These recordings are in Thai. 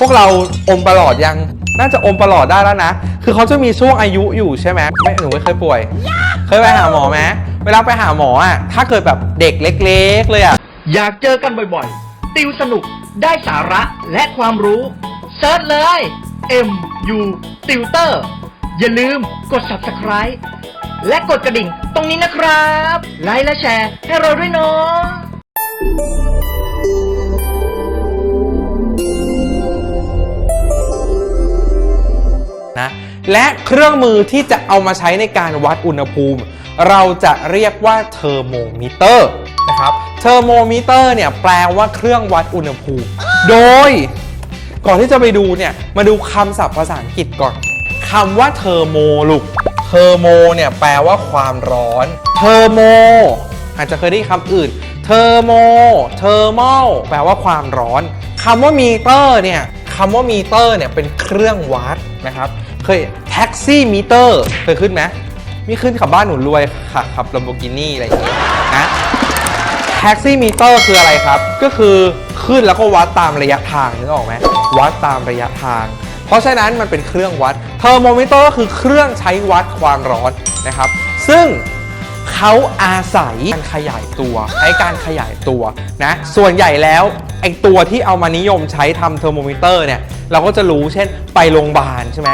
พวกเราอมประหลอดยัง น่าจะอมประหลอดได้แล้วนะ คือเขาจะมีช่วงอายุอยู่ใช่ไหมไม่หนูไม่เคยป่วย เคยไปหาหมอไหมเวลาไปหาหมออะ ถ้าเกิดแบบเด็กเล็ก ๆ เลยอะ อยากเจอกันบ่อยๆ ติวสนุก ได้สาระและความรู้เซิร์ชเลย M U Tutor อย่าลืมกด subscribe และกดกระดิ่งตรงนี้นะครับ ไลค์และแชร์ให้เราด้วยเนาะ นะและเครื่องมือที่จะเอามาใช้ในการวัดอุณหภูมิ เราจะเรียกว่าเทอร์โมมิเตอร์นะครับเทอร์โมมิเตอร์เนี่ยแปลว่าเครื่องวัดอุณหภูมิ โดย ก่อนที่จะไปดูเนี่ยมาดูคำศัพท์ภาษาอังกฤษก่อนคำว่าเทอร์โมลูกเทอร์โมเนี่ยแปลว่าความร้อนเทอร์โมอาจจะเคยได้คำอื่นเทอร์โมเทอร์มอลแปลว่าความร้อนคำว่ามีเตอร์เนี่ยคำว่ามีเตอร์เนี่ยเป็นเครื่องวัดนะครับ เคยแท็กซี่มิเตอร์เคยขึ้นไหมมีขึ้นขับบ้านหนูรวยค่ะขับลัมโบกินี่อะไรอย่างเงี้ยนะแท็กซี่มิเตอร์คืออะไรครับ ก็คือขึ้นแล้วก็วัดตามระยะทางนึกออกไหมวัดตามระยะทาง เพราะฉะนั้นมันเป็นเครื่องวัดเทอร์โมมิเตอร์ก็คือเครื่องใช้วัดความร้อนนะครับ ซึ่งเขาอาศัยการขยายตัวใช้การขยายตัวนะส่วนใหญ่แล้วไอตัวที่เอามานิยมใช้ทำเทอร์โมมิเตอร์เนี่ยเราก็จะรู้เช่นไปโรงพยาบาลใช่ไหม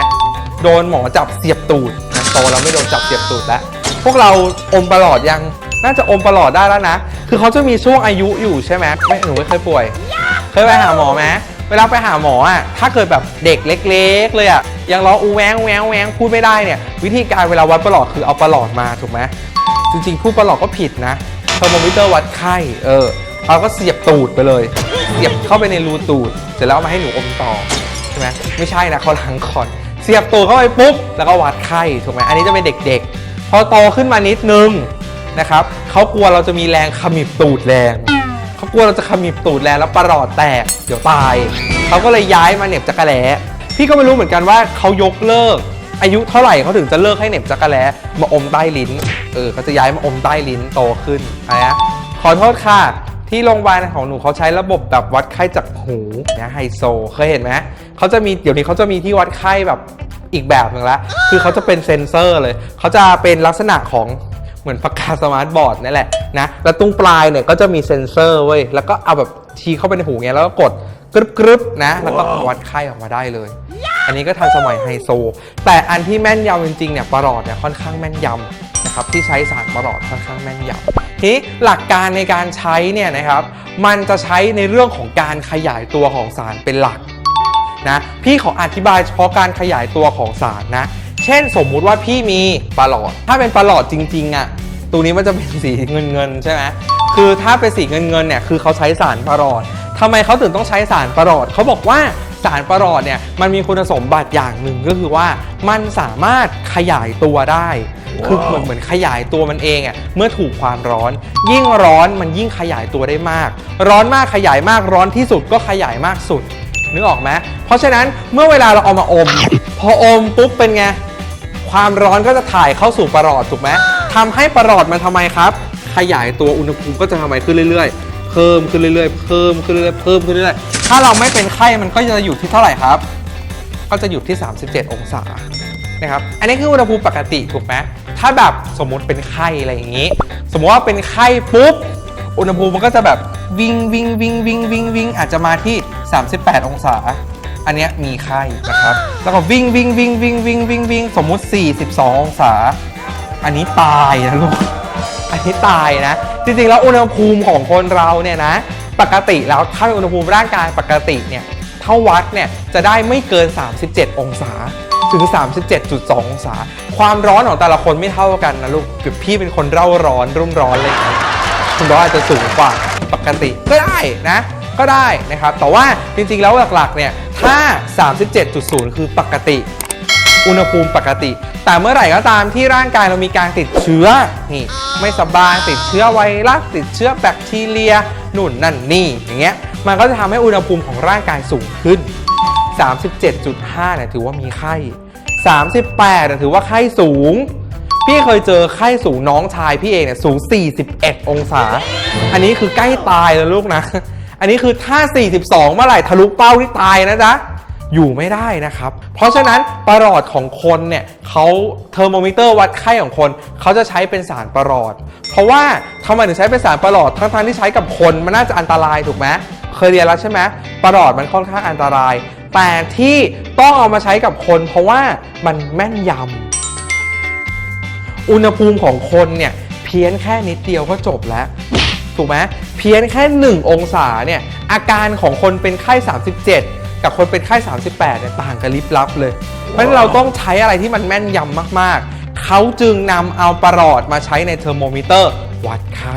โดนหมอจับเสียบตูดนะโตแล้วไม่โดนจับเสียบตูดแล้ว พวกเราอมประหลอดยัง น่าจะอมประหลอดได้แล้วนะ คือเขาจะมีช่วงอายุอยู่ใช่ไหมไม่หนูไม่เคยป่วย เคยไปหาหมอไหมเวลาไปหาหมออะ ถ้าเกิดแบบเด็กเล็ก ๆ เลยอะ ยังร้องอูแวงแวงแวงพูดไม่ได้เนี่ย วิธีการเวลาวัดประหลอดคือเอาประหลอดมาถูกไหมจริงๆพูดประหลอดก็ผิดนะเทอร์โมมิเตอร์วัดไข้เออเราก็เสียบตูดไปเลย เสียบเข้าไปในรูตูด เสร็จแล้วเอามาให้หนูอมต่อใช่ไหมไม่ใช่นะเขาล้างก่อน เสียบตูดเข้าไปปุ๊บ แล้วก็วัดไข้ถูกไหมอันนี้จะเป็นเด็กๆ พอโตขึ้นมานิดนึงนะครับเขากลัวเราจะมีแรงขมิบตูดแรงเขากลัวเราจะขมิบตูดแรงแล้วประหลอดแตกเดี๋ยวตายเขาก็เลยย้ายมาเหน็บจักระแล้พี่ก็ไม่รู้เหมือนกันว่าเขายกเลิก อายุเท่าไหร่เขาถึงจะเลิกให้เหน็บจักระแล้มาอมใต้ลิ้นเออเขาจะย้ายมาอมใต้ลิ้นโตขึ้นอะไรนะขอโทษค่ะที่โรงพยาบาลของหนูเขาใช้ระบบแบบวัดไข้จากหูนะไฮโซเคยเห็นไหมเขาจะมีเดี๋ยวนี้เขาจะมีที่วัดไข้แบบ อีกแบบหนึ่งละคือเขาจะเป็นเซนเซอร์เลย เขาจะเป็นลักษณะของเหมือนปากกาสมาร์ทบอร์ดนั่นแหละนะแล้วตรงปลายเนี่ยก็จะมีเซนเซอร์เว้ยแล้วก็เอาแบบทีเข้าไปในหูเงี้ยแล้วก็กดกรึบกรึบนะ แล้วก็วัดไข้ออกมาได้เลย อันนี้ก็ทันสมัยไฮโซ แต่อันที่แม่นยำจริงๆเนี่ยประหลอดเนี่ยค่อนข้างแม่นยำนะครับที่ใช้สารประหลอดค่อนข้างแม่นยำทีหลักการในการใช้เนี่ยนะครับมันจะใช้ในเรื่องของการขยายตัวของสารเป็นหลัก นะพี่ขออธิบายเฉพาะการขยายตัวของสารนะ เช่นสมมุติว่าพี่มีประหลอด ถ้าเป็นประหลอดจริงๆอะ่ะตัวนี้มันจะเป็นสีเงินเงินๆใช่ไหมคือถ้าเป็นสีเงินเงินๆเนี่ยคือเขาใช้สารประหลอดทำไมเขาถึงต้องใช้สารประหลอดเขาบอกว่าสารประหลอดเนี่ยมันมีคุณสมบัติอย่างหนึ่งก็คือว่ามันสามารถขยายตัวได้คือเหมือนเหมือนขยายตัวมันเองอะเมื่อถูกความร้อน ยิ่งร้อนมันยิ่งขยายตัวได้มาก ร้อนมากขยายมากร้อนที่สุดก็ขยายมากสุด นึกออกไหมเพราะฉะนั้นเมื่อเวลาเราเอามาอม พออมปุ๊บเป็นไง ความร้อนก็จะถ่ายเข้าสู่ประหลอดถูกไหมทำให้ประหลอดมันทำไมครับ ขยายตัวอุณหภูมิก็จะทำไมขึ้นเรื่อยๆ เพิ่มขึ้นเรื่อยๆ เพิ่มขึ้นเรื่อยๆ เพิ่มขึ้นเรื่อยๆ ถ้าเราไม่เป็นไข้มันก็จะอยู่ที่เท่าไหร่ครับ ก็จะอยู่ที่ 37 องศานะครับ อันนี้คืออุณหภูมิปกติถูกไหมถ้าแบบสมมติเป็นไข้อะไรอย่างนี้ สมมติว่าเป็นไข้ปุ๊บ อุณหภูมิมันก็จะแบบวิ่งวิ่งวิ่งวิ่งวิ่งวิ่งอาจจะมาที่ 38 องศา อันเนี้ยมีไข้นะครับ แล้วก็วิ่งวิ่งวิ่งวิ่งวิ่งวิ่งวิ่งสมมุติ 42 องศา อันนี้ตายนะลูก อันนี้ตายนะ จริงๆ แล้วอุณหภูมิของคนเราเนี่ยนะ ปกติแล้วถ้าเป็นอุณหภูมิร่างกายปกติเนี่ยเท่าวัดเนี่ยจะได้ไม่เกิน 37 องศาถึง 37.2 องศา ความร้อนของแต่ละคนไม่เท่ากันนะลูกคือพี่เป็นคนเร่าร้อนรุ่มร้อนเลย คุณร้อนอาจจะสูงกว่าปกติก็ได้นะ ก็ได้นะครับ แต่ว่าจริงๆ แล้วหลักๆ เนี่ย ถ้า 37.0 คือปกติ อุณหภูมิปกติ แต่เมื่อไหร่ก็ตามที่ร่างกายเรามีการติดเชื้อ นี่ ไม่สบายติดเชื้อไวรัสติดเชื้อแบคทีเรียนู่นนั่นนี่อย่างเงี้ย มันก็จะทำให้อุณหภูมิของร่างกายสูงขึ้น 37.5เนี่ยถือว่ามีไข้ 38เนี่ยถือว่าไข้สูงพี่เคยเจอไข้สูงน้องชายพี่เองเนี่ยสูง 41 องศา อันนี้คือใกล้ตายแล้วลูกนะ อันนี้คือถ้า 42 เมื่อไหร่ทะลุเป้าที่ตายนะจ๊ะอยู่ไม่ได้นะครับ เพราะฉะนั้นประหลอดของคนเนี่ยเขาเทอร์โมมิเตอร์วัดไข้ของคนเขาจะใช้เป็นสารประหลอด เพราะว่าทำไมถึงใช้เป็นสารประหลอดทั้งๆที่ใช้กับคนมันน่าจะอันตรายถูกไหมเคยเรียนแล้วใช่ไหมประหลอดมันค่อนข้างอันตราย แต่ที่ต้องเอามาใช้กับคน เพราะว่ามันแม่นยำอุณหภูมิของคนเนี่ยเพี้ยนแค่นิดเดียวก็จบแล้ว ถูกไหมเพี้ยนแค่ 1 องศาเนี่ยอาการของคนเป็นไข้ 37 กับคนเป็นไข้ 38เนี่ยต่างกันลิบลับเลย เพราะฉะนั้นเราต้องใช้อะไรที่มันแม่นยำมากๆ เขาจึงนำเอาประหลอดมาใช้ในเทอร์โมมิเตอร์วัดไข้